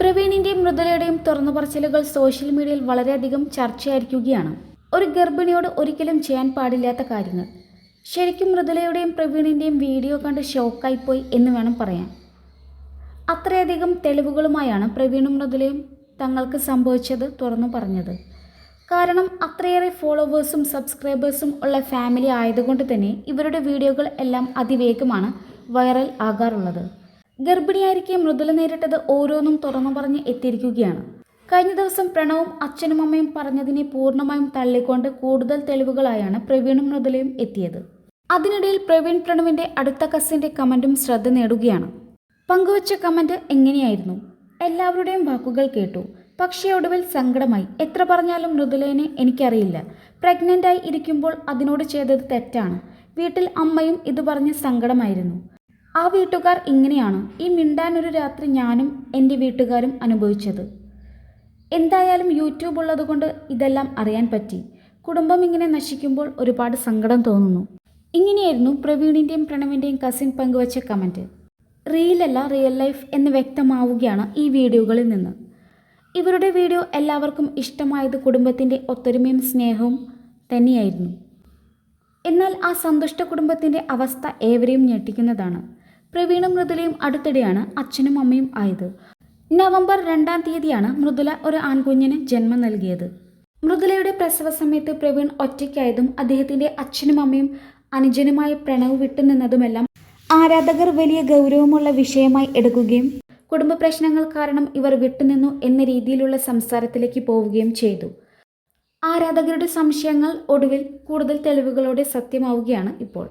പ്രവീണിന്റെയും മൃദുലയുടെയും തുറന്നു പറച്ചിലുകൾ സോഷ്യൽ മീഡിയയിൽ വളരെയധികം ചർച്ചയായിരിക്കുകയാണ്. ഒരു ഗർഭിണിയോട് ഒരിക്കലും ചെയ്യാൻ പാടില്ലാത്ത കാര്യങ്ങൾ. ശരിക്കും മൃദുലയുടെയും പ്രവീണിന്റെയും വീഡിയോ കണ്ട് ഷോക്കായിപ്പോയി എന്ന് വേണം പറയാൻ. അത്രയധികം തെളിവുകളുമായാണ് പ്രവീണും മൃദുലയും തങ്ങൾക്ക് സംഭവിച്ചത് തുറന്നു പറഞ്ഞത്. കാരണം അത്രയേറെ ഫോളോവേഴ്സും സബ്സ്ക്രൈബേഴ്സും ഉള്ള ഫാമിലി ആയതുകൊണ്ട് തന്നെ ഇവരുടെ വീഡിയോകൾ എല്ലാം അതിവേഗമാണ് വൈറൽ ആകാറുള്ളത്. ഗർഭിണിയായിരിക്കെ മൃദുല നേരിട്ടത് ഓരോന്നും തുറന്നു പറഞ്ഞ് എത്തിയിരിക്കുകയാണ്. കഴിഞ്ഞ ദിവസം പ്രണവും അച്ഛനും അമ്മയും പറഞ്ഞതിനെ പൂർണമായും തള്ളിക്കൊണ്ട് കൂടുതൽ തെളിവുകളായാണ് പ്രവീണും മൃദുലയും എത്തിയത്. അതിനിടയിൽ പ്രവീൺ പ്രണവിന്റെ അടുത്ത കസിന്റെ കമന്റും ശ്രദ്ധ നേടുകയാണ്. പങ്കുവച്ച കമന്റ് എങ്ങനെയായിരുന്നു? എല്ലാവരുടെയും വാക്കുകൾ കേട്ടു. പക്ഷേ ഒടുവിൽ സങ്കടമായി. എത്ര പറഞ്ഞാലും മൃദുലേനെ എനിക്കറിയില്ല. പ്രഗ്നന്റായി ഇരിക്കുമ്പോൾ അതിനോട് ചെയ്തത് തെറ്റാണ്. വീട്ടിൽ അമ്മയും ഇത് പറഞ്ഞ് സങ്കടമായിരുന്നു. ആ വീട്ടുകാർ ഇങ്ങനെയാണ് ഈ മിണ്ടാനൊരു രാത്രി ഞാനും എന്റെ വീട്ടുകാരും അനുഭവിച്ചത്. എന്തായാലും യൂട്യൂബ് ഉള്ളതുകൊണ്ട് ഇതെല്ലാം അറിയാൻ പറ്റി. കുടുംബം ഇങ്ങനെ നശിക്കുമ്പോൾ ഒരുപാട് സങ്കടം തോന്നുന്നു. ഇങ്ങനെയായിരുന്നു പ്രവീണിന്റെയും പ്രണവിന്റെയും കസിൻ പങ്കുവച്ച കമന്റ് റീലല്ല റിയൽ ലൈഫ് എന്ന് വ്യക്തമാവുകയാണ് ഈ വീഡിയോകളിൽ നിന്ന്. ഇവരുടെ വീഡിയോ എല്ലാവർക്കും ഇഷ്ടമായത് കുടുംബത്തിന്റെ ഒത്തൊരുമയും സ്നേഹവും തന്നെയായിരുന്നു. എന്നാൽ ആ സന്തുഷ്ട കുടുംബത്തിന്റെ അവസ്ഥ ഏവരെയും ഞെട്ടിക്കുന്നതാണ്. പ്രവീണും മൃദുലയും അടുത്തിടെയാണ് അച്ഛനും അമ്മയും ആയത്. നവംബർ രണ്ടാം തീയതിയാണ് മൃദുല ഒരു ആൺകുഞ്ഞിന് ജന്മം നൽകിയത്. മൃദുലയുടെ പ്രസവ സമയത്ത് പ്രവീൺ ഒറ്റയ്ക്കായതും അദ്ദേഹത്തിന്റെ അച്ഛനും അമ്മയും അനുജനുമായ പ്രണവ് വിട്ടുനിന്നതുമെല്ലാം ആരാധകർ വലിയ ഗൗരവമുള്ള വിഷയമായി എടുക്കുകയും കുടുംബ പ്രശ്നങ്ങൾ കാരണം ഇവർ വിട്ടുനിന്നു എന്ന രീതിയിലുള്ള സംസാരത്തിലേക്ക് പോവുകയും ചെയ്തു. ആരാധകരുടെ സംശയങ്ങൾ ഒടുവിൽ കൂടുതൽ തെളിവുകളോടെ സത്യമാവുകയാണ് ഇപ്പോൾ.